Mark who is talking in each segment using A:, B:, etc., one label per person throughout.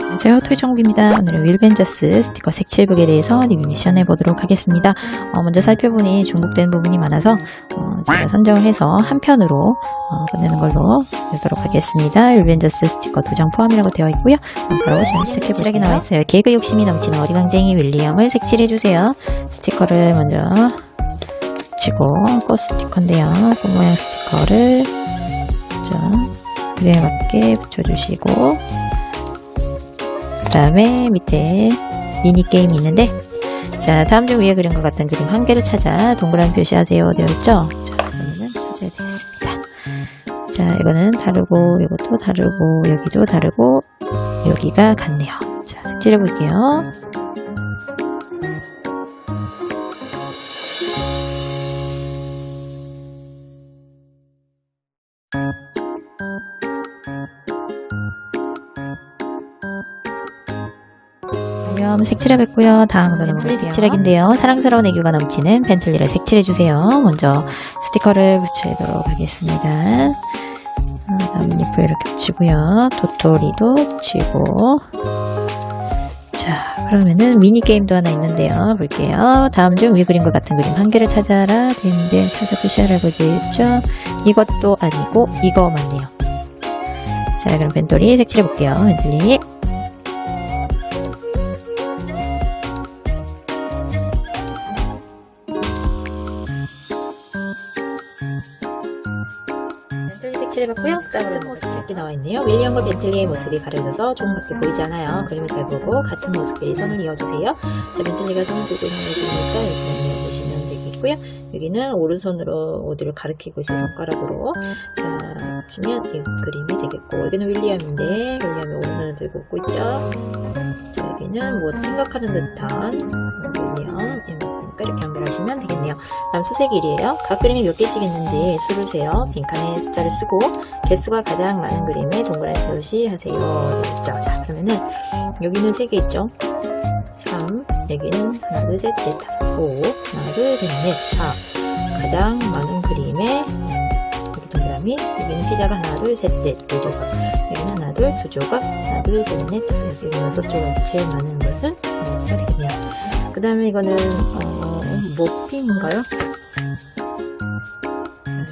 A: 안녕하세요 토이정국입니다 오늘은 윌벤저스 스티커 색칠북에 대해서 리뷰 미션 해보도록 하겠습니다 어, 먼저 살펴보니 중복된 부분이 많아서 어, 제가 선정을 해서 한 편으로 어, 끝내는 걸로 해도록 하겠습니다 윌벤저스 스티커 두 장 포함이라고 되어 있고요 어, 바로 시작해보도록 나와있어요 개그 욕심이 넘치는 어리광쟁이 윌리엄을 색칠해주세요 스티커를 먼저 치고 꽃 스티커인데요 꽃 모양 스티커를 좀 그에 맞게 붙여주시고 그 다음에 밑에 미니게임이 있는데 자 다음 중 위에 그린것 같은 그림 한 개를 찾아 동그란 표시하세요 되어 있죠? 자 그러면 찾아야 되겠습니다 자 이거는 다르고 이것도 다르고 여기도 다르고 여기가 같네요 자 색칠해 볼게요 다음 색칠해봤고요. 다음으로 넘 색칠하기인데요. 네, 사랑스러운 애교가 넘치는 벤틀리를 색칠해주세요. 먼저 스티커를 붙이도록 하겠습니다. 나뭇잎을 아, 이렇게 붙이고요. 도토리도 붙이고 자 그러면은 미니게임도 하나 있는데요. 볼게요. 다음 중 위 그림과 같은 그림 한 개를 찾아라 되는데 찾아보셔라고 되어있죠. 이것도 아니고 이거 맞네요. 자 그럼 벤토이 색칠해볼게요. 벤틀리 나왔고요. 그다음 모습 작게 나와있네요. 윌리엄과 벤틀리의 모습이 가려져서 조금밖에 보이지 않아요. 그림을 잘 보고 같은 모습끼리 선을 이어주세요. 자, 벤틀리가 손을 들고 있는 모습이니까 이렇 보시면 되겠고요. 여기는 오른손으로 오두를 가리키고 있어 손가락으로 자 치면 이 그림이 되겠고 여기는 윌리엄인데 윌리엄이 오른손을 들고 웃고 있죠. 자 여기는 뭐 생각하는 듯한 윌리엄 깎아 이렇게 연결하시면 되겠네요. 다음 수세길이에요. 각 그림이 몇 개씩 있는지 수를세요 빈칸에 숫자를 쓰고 개수가 가장 많은 그림에 동그라미 표시 하세요. 됐죠? 자 그러면은 여기는 3개 있죠? 3 여기는 하나 둘셋 넷 다섯 5 하나 둘셋넷4 가장 많은 그림에 이렇게 동그라미 여기는 세자가 하나 둘셋넷 4조각 여기는 하나 둘두 조각 하나 둘셋넷 여기는 6조각 제일 많은 것은 되겠네요. 그 다음에 이거는 어, 머핀인가요?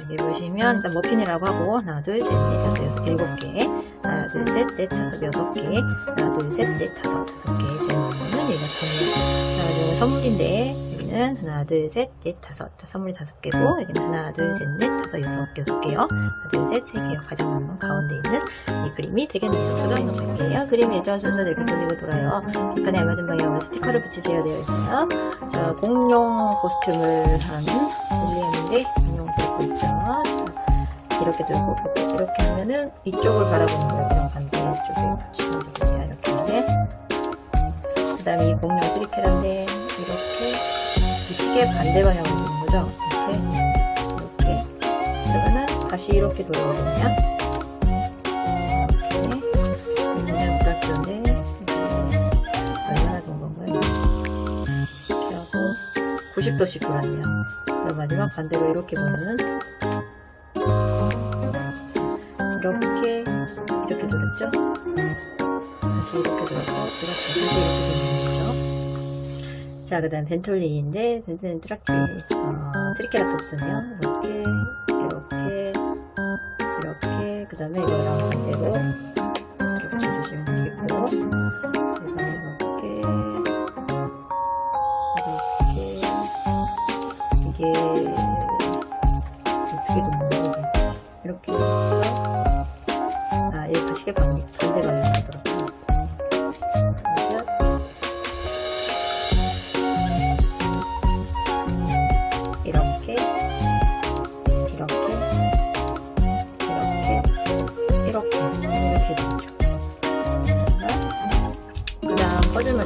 A: 여기 보시면 일단 머핀이라고 하고 하나 둘셋넷 다섯 여섯 일곱 개 하나 둘셋 넷 다섯 여섯 개 하나 둘셋 넷 다섯 다섯 개 제일 먼저는 얘가 선물 하나 둘 선물인데 여기는 하나, 둘, 셋, 넷, 다섯. 선물이 다섯 개고, 여기는 하나, 둘, 셋, 넷, 다섯, 여섯 개, 여섯 개요. 하나, 둘, 셋, 세 개요. 가장 먼 가운데 있는 이 그림이 되겠네요. 소정이 적게요. 그림 예전 순서대로 돌리고 돌아요. 빈칸에 알맞은 방향으로 스티커를 붙이세요. 되어 있어요. 자, 공룡 코스튬을 한 올리는데, 공룡 들고 있죠. 이렇게 들고, 이렇게 하면은 이쪽을 바라보는 거예요. 반대쪽에 붙이면 되겠네요. 이렇게. 그 다음에 이 공룡 트리케라인데, 이렇게. 시계 반대 방향으로 되는 거죠? 이렇게, 이렇게. 그러면은 다시 이렇게 돌아오거든요. 이렇게. 부탁드는데 얼마나 좋은 건가요? 이렇고 90도씩 돌았네요. 그럼 마지막 반대로 이렇게 보면은 이렇게 이렇게 돌렸죠? 다시 이렇게 돌아서 이렇게 이렇게 돌리는 거죠. 자, 그 다음 벤톨리인데, 벤톨리는 트라키, 어, 트리케라톱스네요. 이렇게, 이렇게, 이렇게, 그 다음에 이거랑 반대로 이렇게 붙여주시면 되겠고, 이렇게, 이렇게, 이게, 어떻게 놓는 거 이렇게 해서, 아, 얘 예, 다시 반대 방향으로.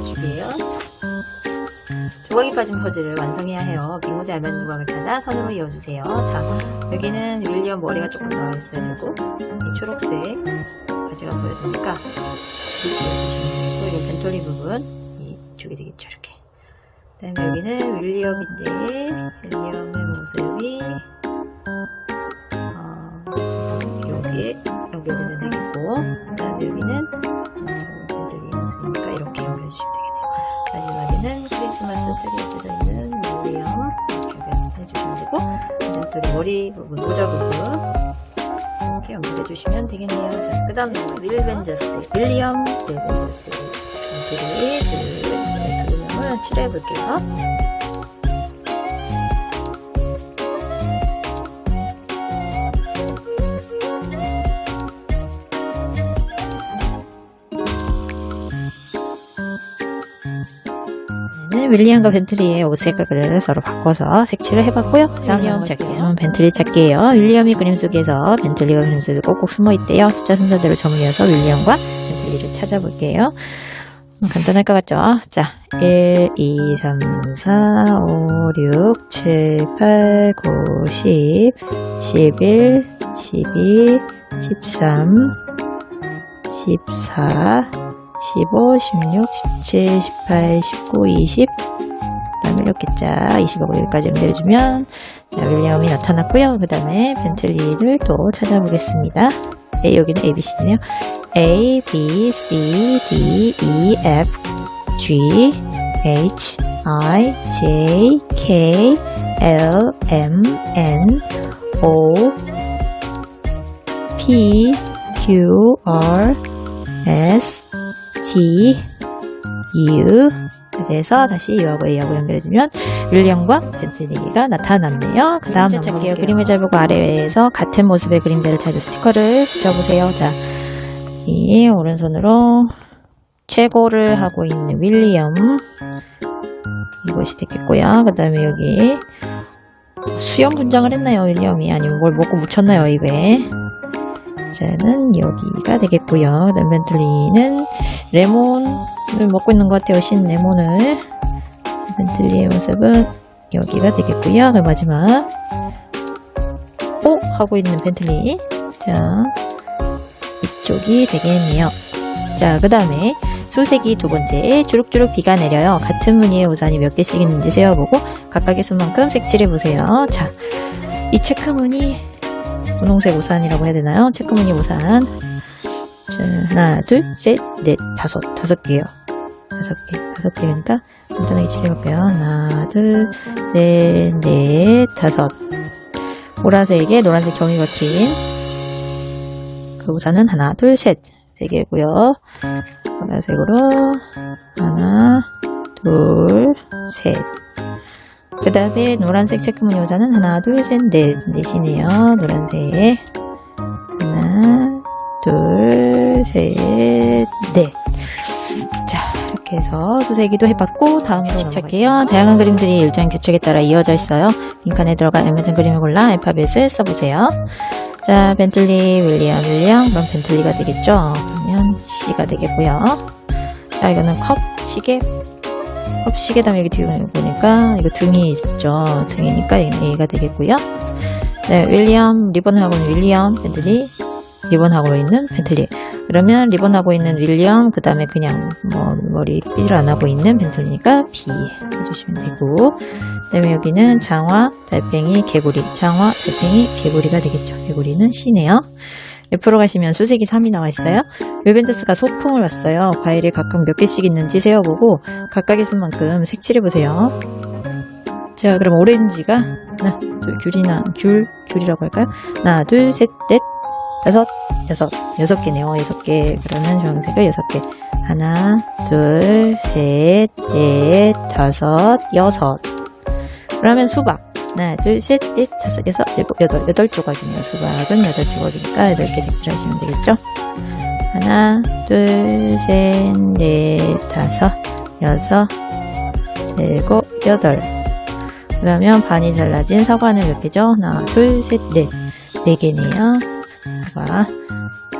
A: 맞추요 조각이 빠진 퍼즐을 완성해야 해요. 빈모지 알맞은 조각을 찾아 선으로 이어주세요. 자, 여기는 윌리엄 머리가 조금 더 있어야 되고 이 초록색 바지가 보여지니까 이렇게 변토리 부분 이쪽이 되겠죠, 이렇게. 그 다음에 여기는 윌리엄인데 윌리엄의 모습이 어, 여기에 머리 부분, 모자 부분 이렇게 연결해주시면 되겠네요. 자, 그 다음에 윌벤저스, 윌리엄 윌벤저스. 그들이 그, 그, 그, 그, 그, 그, 칠해볼게요. 그, 윌리엄과 벤틀리의 옷 색을 깔 서로 바꿔서 색칠을 해봤고요. 그럼 제가 벤틀리 찾기예요. 윌리엄이 그림 속에서 벤틀리가 그림 속에 꼭꼭 숨어 있대요. 숫자 순서대로 정리해서 윌리엄과 벤틀리를 찾아볼게요. 음, 간단할 것 같죠? 자, 1, 2, 3, 4, 5, 6, 7, 8, 9, 10, 11, 12, 13, 14, 15, 16, 17, 18, 19, 20 그다음에 이렇게 쫙2 5하고 여기까지 연결해주면 자 윌리엄이 나타났고요. 그 다음에 벤틀리를 또 찾아보겠습니다. 네, 여기는 ABC네요. A, B, C, D, E, F, G, H, I, J, K, L, M, N, O, P, Q, R, S, 이유. 그래서 다시 U하고 A하고 연결해주면 윌리엄과 벤틀리가 나타났네요. 그 다음 넘어갈게요. 그림을 잘 보고 아래에서 같은 모습의 그림자를 찾아 스티커를 붙여보세요. 자, 이 오른손으로 최고를 하고 있는 윌리엄 이것이 되겠고요. 그 다음에 여기 수영 분장을 했나요? 윌리엄이 아니면 뭘 먹고 묻혔나요? 입에 번째는 여기가 되겠고요. 벤틀리는 레몬을 먹고 있는 것 같아요. 신 레몬을. 벤틀리의 모습은 여기가 되겠고요. 그 마지막 오! 어? 하고 있는 벤틀리. 자, 이쪽이 되겠네요. 자, 그 다음에 수색이 두 번째 주룩주룩 비가 내려요. 같은 무늬의 우산이 몇 개씩 있는지 세어보고 각각의 수만큼 색칠해보세요. 자, 이 체크무늬 분홍색 우산이라고 해야 되나요? 체크무늬 우산. 하나, 둘, 셋, 넷, 다섯. 다섯 개요. 다섯 개. 다섯 개니까 간단하게 칠해볼게요. 하나, 둘, 넷, 넷, 다섯. 보라색에 노란색 종이 박힌 그 우산은 하나, 둘, 셋. 세 개고요. 보라색으로 하나, 둘, 셋. 그 다음에 노란색 체크무늬 모자는 하나 둘셋넷 넷이네요. 노란색 하나 둘셋넷자 이렇게 해서 소세기도 해봤고 다음에로착해요 네, 다양한 그림들이 일정 규칙에 따라 이어져 있어요. 인칸에 들어간 에메한 그림을 골라 알파벳을 써보세요. 자, 벤틀리, 윌리엄, 윌리엄. 그럼 벤틀리가 되겠죠? 그러면 C가 되겠고요. 자, 이거는 컵, 시계, 없이 그 다음에 여기 뒤로 보니까 이거 등이 있죠. 등이니까 A가 되겠고요. 네, 윌리엄, 리본하고 있는 윌리엄 펜틀리, 리본하고 있는 펜틀리. 그러면 리본하고 있는 윌리엄, 그 다음에 그냥 뭐 머리 삘를안 하고 있는 벤틀리니까 B 해주시면 되고, 그 다음에 여기는 장화, 달팽이, 개구리, 장화, 달팽이, 개구리가 되겠죠. 개구리는 C네요. 옆으로 가시면 수색이 3이 나와 있어요. 웹벤저스가 소풍을 왔어요. 과일이 가끔 몇 개씩 있는지 세어보고 각각의 순만큼 색칠해보세요. 자 그럼 오렌지가 하나 둘 귤이나 귤 귤이라고 할까요? 하나 둘셋넷 여섯 여섯 여섯 개네요 여섯 개 그러면 주황색을 여섯 개 하나 둘셋넷 다섯 여섯 그러면 수박 하나 둘셋넷 다섯 여섯 일곱 여덟 여덟 조각이네요 수박은 여덟 조각이니까 여덟 개 색칠하시면 되겠죠? 하나, 둘, 셋, 넷, 다섯, 여섯, 일곱, 여덟. 그러면 반이 잘라진 사과는 몇 개죠? 하나, 둘, 셋, 넷. 네 개네요. 사과.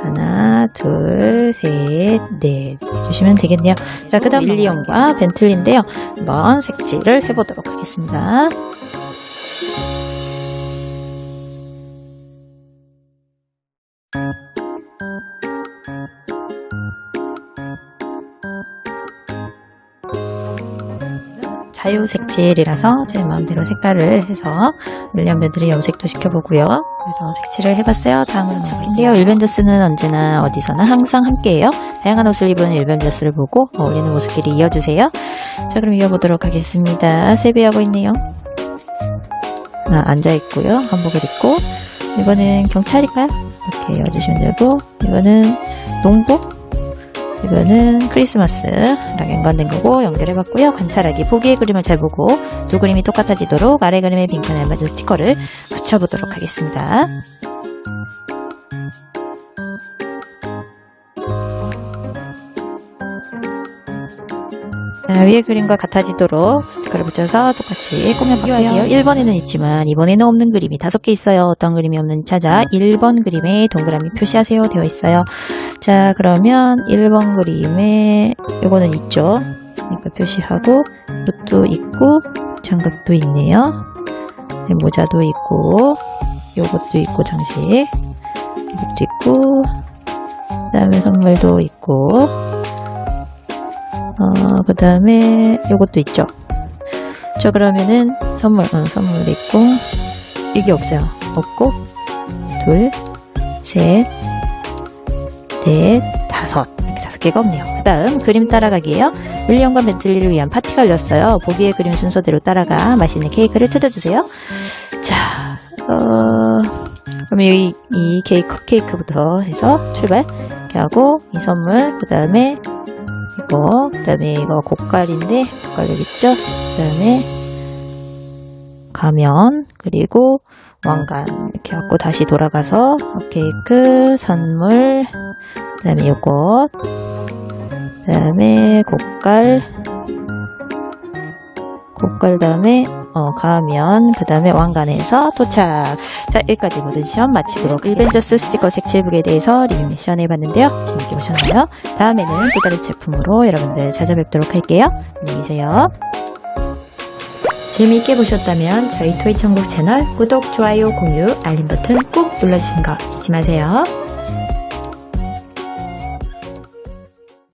A: 하나, 둘, 셋, 넷. 주시면 되겠네요. 자, 그 다음 윌리엄과 벤틀리인데요. 한번 색칠을 해보도록 하겠습니다. 자유색칠이라서 제 마음대로 색깔을 해서 밀리언밴드를 염색도 시켜보고요. 그래서 색칠을 해봤어요. 다음은 아, 차인데요. 일벤져스는 네. 언제나 어디서나 항상 함께해요. 다양한 옷을 입은 일벤져스를 보고 어울리는 모습끼리 이어주세요. 자 그럼 이어보도록 하겠습니다. 세비하고 있네요. 아, 앉아있고요. 한복을 입고 이거는 경찰인가요? 이렇게 이어주시면 되고 이거는 농복 이거는 크리스마스 랑 연관된 거고 연결해봤고요. 관찰하기 보기의 그림을 잘 보고 두 그림이 똑같아지도록 아래 그림의 빈칸에 맞은 스티커를 붙여보도록 하겠습니다. 네, 위에 그림과 같아지도록 스티커를 붙여서 똑같이 꾸며볼게요 1번에는 있지만 2번에는 없는 그림이 5개 있어요. 어떤 그림이 없는지 찾아 1번 그림에 동그라미 표시하세요 되어 있어요. 자 그러면 1번 그림에 이거는 있죠. 있으니까 표시하고 붓도 있고 장갑도 있네요. 네, 모자도 있고 요것도 있고 장식 이것도 있고 그 다음에 선물도 있고 어, 그 다음에 이것도 있죠. 저 그러면은 선물, 응, 선물 있고 이게 없어요. 없고 둘, 셋, 넷, 다섯 이렇게 다섯 개가 없네요. 그 다음 그림 따라가기예요. 윌리엄과 벤틀리를 위한 파티가 열렸어요. 보기의 그림 순서대로 따라가 맛있는 케이크를 찾아주세요 자, 어, 그럼 이, 이 케이크, 케이크부터 해서 출발. 이렇게 하고, 이 선물, 그 다음에 이거 그 다음에 이거 고깔인데 고깔 여기 있죠 그 다음에 가면 그리고 왕관 이렇게 갖고 다시 돌아가서 케이크 선물 그 다음에 요거그 다음에 고깔 고깔 다음에 어, 가면 그 다음에 왕관에서 도착 자 여기까지 모든 시험 마치도록 일벤져스 스티커 색칠북에 대해서 리뷰 미션 해봤는데요 재밌게 보셨나요? 다음에는 또 다른 제품으로 여러분들 찾아뵙도록 할게요 안녕히 계세요 재미있게 보셨다면 저희 토이천국 채널 구독, 좋아요, 공유, 알림 버튼 꾹눌러주시는거 잊지 마세요